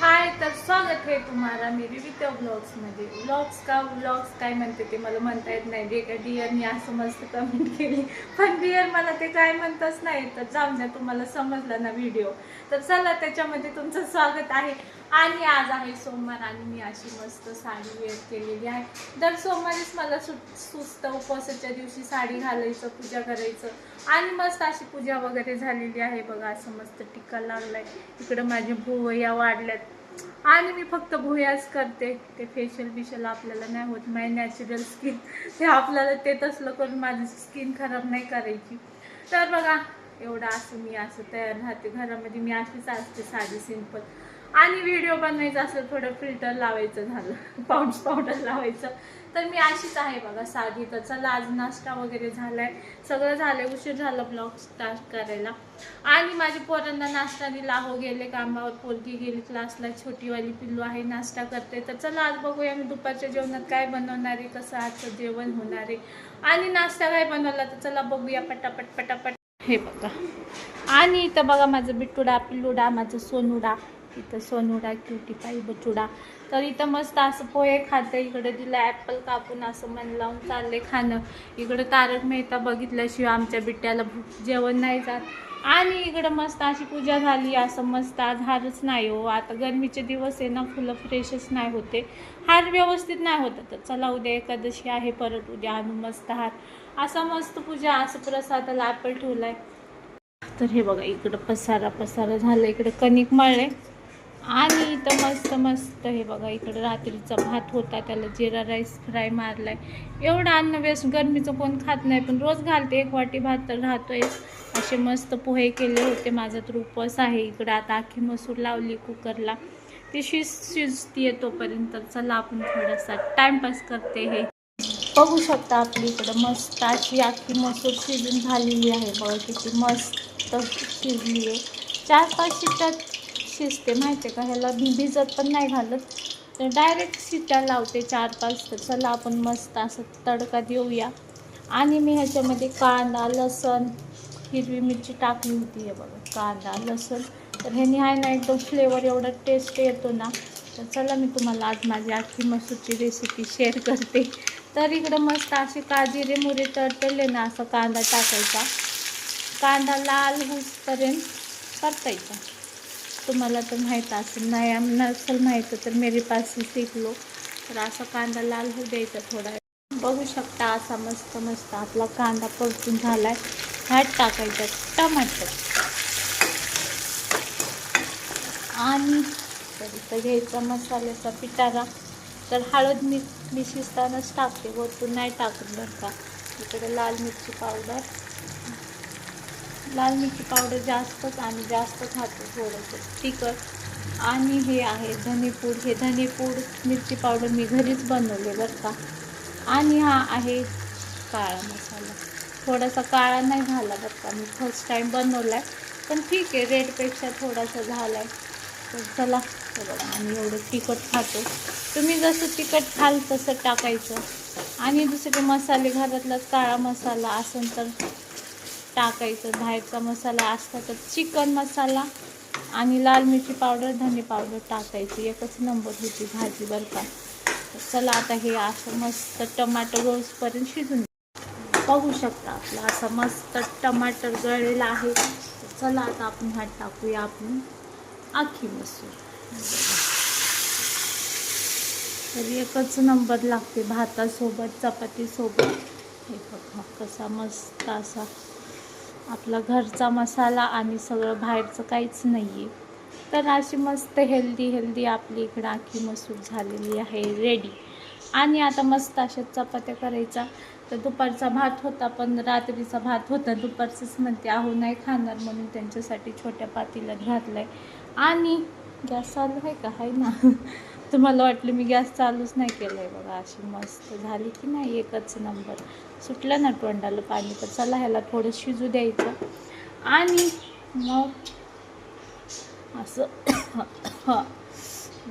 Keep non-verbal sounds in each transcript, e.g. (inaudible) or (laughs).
हाय तर स्वागत आहे तुम्हाला. मी विविध ब्लॉग्समध्ये ब्लॉग्स का ब्लॉग्स काय म्हणते ते मला म्हणता येत नाही. जे का डिअरनी असं मस्त कमेंट केली. पण डिअर मला ते काय म्हणतच नाही तर जाऊन द्या तुम्हाला समजलं ना व्हिडिओ तर चला त्याच्यामध्ये तुमचं स्वागत आहे. आणि आज आहे सोमवार आणि मी अशी मस्त साडी वेअर केलेली आहे. दर सोमवारीच मला सु सुस्त उपवासाच्या दिवशी साडी घालायचं पूजा करायचं. आणि मस्त अशी पूजा वगैरे झालेली आहे बघा असं मस्त टिक्का लागलाय. इकडं माझे भुवया वाढल्यात. आणि मी फक्त भुयाच करते. ते फेशियल बिशल आपल्याला नाही होत. माझी नॅचरल स्किन ते आपल्याला ते तसलं करून माझी स्किन खराब नाही करायची. तर बघा एवढं असं मी असं तयार राहते. घरामध्ये मी अशीच असते साधी सिंपल आणि व्हिडिओ बनवायचा असलं थोडं फिल्टर लावायचं झालं. पाऊड पावडर लावायचं. तर मी अशीच आहे बघा साधी. तर चला आज नाश्ता वगैरे झाला आहे सगळं झालं उशीर झालं ब्लॉग स्टार्ट करायला. आणि माझ्या पोरांना नाश्ताने लाहो गेले कामावर. पोरगी गेली क्लासला छोटीवाली पिल्लू आहे नाश्ता करते. तर चला आज बघूया मी दुपारच्या जेवणात काय बनवणार आहे कसं आजचं जेवण होणार आहे. आणि नाश्ता काय बनवला तर चला बघूया पटापट पटापट. हे बघा. आणि इथं बघा माझं बिट्टुडा पिल्लुडा माझं सोनुडा इथं सोनुडा क्युटी पाई बचुडा तर इथं मस्त असं पोहे खाते इकडे दिलं ॲपल कापून असं मन लावून चाललंय खाणं. इकडं तारक मेहता बघितल्याशिवाय आमच्या बिट्ट्याला भूक जेवण नाही जात. आणि इकडं मस्त अशी पूजा झाली असं मस्त आज हारच नाही हो. आता गरमीचे दिवस आहे ना फुलं फ्रेशच नाही होते. हार व्यवस्थित नाही होतं. तर चला उद्या एकादशी आहे परत उद्या आणू मस्त हार. असा मस्त पूजा असं प्रसादाला ॲपल ठेवलाय. तर हे बघा इकडं पसारा पसारा झालं इकडं कणिक मळले आणि इथं मस्त मस्त हे बघा इकडं रात्रीचा भात होता त्याला जिरा राईस फ्राय मारलाय. एवढं अन्न वेस्ट गरमीचं कोण खात नाही पण रोज घालते एक वाटी भात तर राहतोय. असे मस्त पोहे केले होते माझा तर उपवास आहे इकडं. आता आखी मसूर लावली कुकरला. ती शिज शिजतीये तोपर्यंत. चला आपण थोडासा टाइमपास करते हे. बघू शकता आपली इकडं मस्त अशी आखी मसूर शिजून झालेली आहे. बघा किती मस्त शिजली आहे. चार पाच शिजतात शिजते माहिती आहे का? ह्याला मी भिजत पण नाही घालत. तर डायरेक्ट शिट्या लावते चार पाच तर चला आपण मस्त असं तडका देऊया. आणि मी ह्याच्यामध्ये कांदा लसण हिरवी मिरची टाकली होती हे बघा कांदा लसण. तर ह्यानी आहे ना एकदम फ्लेवर एवढा टेस्ट येतो ना. तर चला मी तुम्हाला आज माझी आखी मसूरची रेसिपी शेअर करते. तर इकडं मस्त असे काजिरे मुरे तळतळले ना असं कांदा टाकायचा. कांदा लाल होईपर्यंत परतायचा तुम्हाला तर माहीत असेल. नाही नसेल माहीत तर मेरी पासून शिकलो तर असा कांदा लाल होऊ द्यायचा थोडा बघू शकता असा मस्त मस्त आपला कांदा परतून झालाय. ह्यात टाकायचा टमाटर. आणि तर घ्यायचा मसाल्याचा पिटारा. तर हळद मी मी शिजतानाच टाकते. वरतून नाही टाकत बरं का. इकडे लाल मिरची पावडर. लाल मिरची पावडर जास्तच आणि जास्त खातो थोडंसं. तिखट. आणि हे आहे धनेपूड. हे धनेपूड मिरची पावडर मी घरीच बनवले बरं का. आणि हा आहे काळा मसाला. थोडासा काळा नाही झाला बरं का. मी फर्स्ट टाईम बनवला आहे पण ठीक आहे रेटपेक्षा थोडासा झाला आहे तर चला बघा आम्ही एवढं तिखट खातो. तुम्ही जसं तिखट खाल तसं टाकायचं. आणि दुसरे मसाले घरातलाच काळा मसाला असेल तर टाकायचं. बाहेरचा मसाला असता तर चिकन मसाला आणि लाल मिरची पावडर धने पावडर टाकायची. एकच नंबर होती भाजी बरं का? चला आता हे असं मस्त टमाटर रोजपर्यंत शिजून पाहू शकता आपला असा मस्त टमाटर गळलेला आहे. चला आता आपण हा टाकूया आपण आखी मसूर. तर एकच नंबर लागते भातासोबत चपातीसोबत. हे बघा कसा मस्त असा आपला घरचा मसाला आणि सगळं बाहेरचं काहीच नाही आहे तर अशी मस्त हेल्दी हेल्दी आपली इकडं आखी मसूर झालेली आहे रेडी आणि आता मस्त अशा चपात्या करायचा तर दुपारचा भात होता पण रात्रीचा भात होता. दुपारचंच म्हणते आहो नाही खाणार म्हणून त्यांच्यासाठी छोट्या पातीलात घातलं आहे आणि गॅस चालू आहे का? आहे ना. (laughs) तुम्हाला वाटलं मी गॅस चालूच नाही केलं आहे बघा. अशी मस्त झाली की नाही एकच नंबर. सुटलं ना तोंडाला पाणी तर चला ह्याला थोडं शिजू द्यायचं. आणि मग असं (coughs)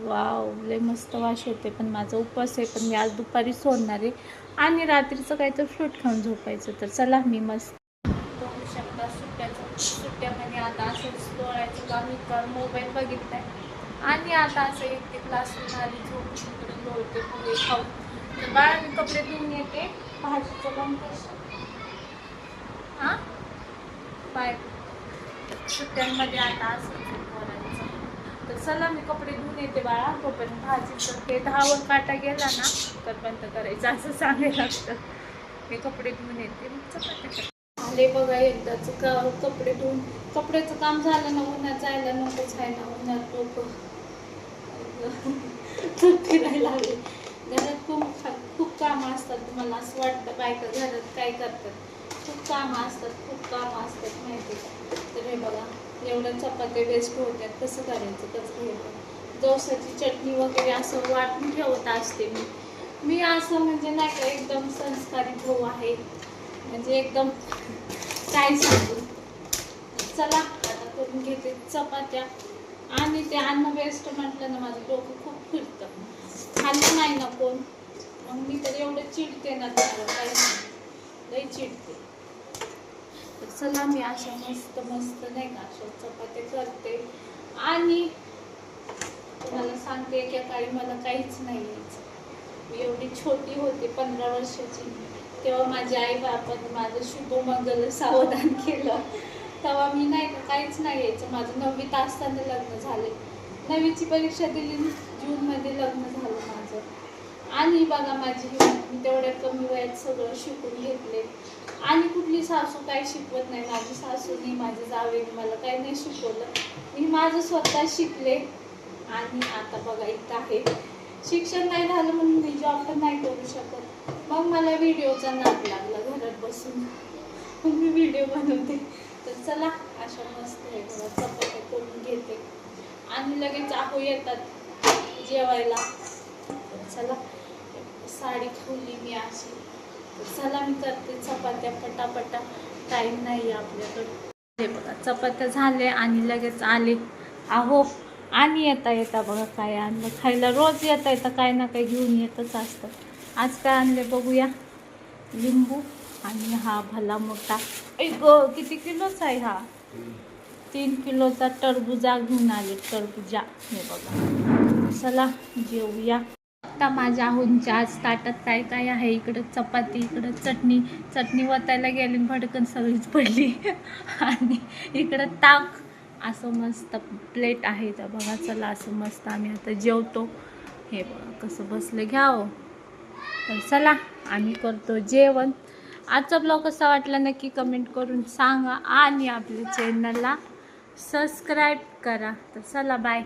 वाव लय मस्त वाश येते पण माझा उपवास आहे पण मी आज दुपारी सोडणार आहे. आणि रात्रीचं काहीतरी फ्रूट खाऊन झोपायचं. तर चला मी मस्त. बघू शकता सुट्ट्याचं. सुट्ट्यामध्ये आता असंच डोळ्याचं काम इतकं मोबाईल बघितलाय. आणि आता असं एक ते क्लास आली झोप इकडे लोळते पुढे खाऊ तर बाळा मी कपडे धुवून येते भाजीचं पण कसं हां? बाय. सुट्ट्यांमध्ये आता असं तर चला मी कपडे धुवून येते बाळा. तोपर्यंत भाजीचं ते दहावर काटा गेला ना तर बंद करायचं असं सांगायला लागतं. मी कपडे धुवून येते. मग चपात्या करते. बघा एकदाच का हो कपडे धुवून कपड्याचं काम झालं ना उन्हात जायला नकोच आहे ना उन्हात लोक. फिरायला लागले. घरात खूप खूप कामं असतात मला असं वाटतं बायका घरात काय करतात? खूप कामं असतात खूप कामं असतात माहिती का? तर हे बघा एवढ्या चपात्या वेस्ट होत्यात कसं करायचं कसं घ्यायचं जवसाची चटणी वगैरे असं वाटून ठेवत असते मी. मी असं म्हणजे नाही का एकदम संस्कारी भाऊ आहे. म्हणजे एकदम काय सांगू? चला आता करून घेते चपात्या. आणि ते अन्न वेस्ट म्हटलं ना माझं डोकं खूप फिरतं. खाल्लं नाही ना कोण? मग मी तर एवढं चिडते ना त्याला काही नाही. लई चिडते. तर चला मी अशा मस्त मस्त नाही का अशा चपात्या करते. आणि तुम्हाला सांगते की काळी मला काहीच नाही यायचं. मी एवढी छोटी होते पंधरा वर्षाची. तेव्हा माझ्या आई बापाने माझं शुभमंगल सावधान केलं. तेव्हा मी नाही का काहीच नाही यायचं. माझं नववीत असताना लग्न झाले. नववीची परीक्षा दिली जूनमध्ये लग्न झालं माझं. आणि बघा माझी मी तेवढ्या कमी वयात सगळं शिकून घेतले. आणि कुठली सासू काही शिकवत नाही. माझी सासूनी माझ्या जावेने मला काही नाही शिकवलं. मी माझं स्वतः शिकले. आणि आता बघा इथं आहे. शिक्षण नाही झालं म्हणून मी जॉब पण नाही करू शकत. मग मला व्हिडिओचा नाद लागला घरात बसून. मग मी व्हिडिओ बनवते. तर चला अशा मस्त आहे मला चपात्या करून घेते. आणि लगेच आहो येतात जेवायला. चला साडी खोली मी अशी. चला मी करते चपात्या पटापटा. टाईम नाही आहे आपल्याकडे. हे बघा चपात्या झाले आणि लगेच आले. आहो आणि येता येता बघा काय आणलं खायला रोज येता येता काय ना काही घेऊन येतच असतं. आज काय आणले बघूया? लिंबू आणि हा भला मोठा. एक किती किलोचा आहे हा? तीन किलोचा टरबुजा घेऊन आले टरबुजा. हे बघा. चला जेवूया. आता माझ्या आहुंच्या आज ताटात काय काय आहे? इकडं चपाती इकडं चटणी. चटणी वतायला गेली आणि भडकन सगळीच पडली. (laughs) आणि इकडं ताक. असं मस्त प्लेट आहे तर बघा चला असं मस्त आम्ही आता जेवतो. हे बघा कसं बसलं. घ्यावं हो. तर चला आम्ही करतो जेवण. आजचा ब्लॉग कसा वाटला नक्की कमेंट करून सांगा. आणि आपल्या चॅनलला सबस्क्राईब करा. तर चला बाय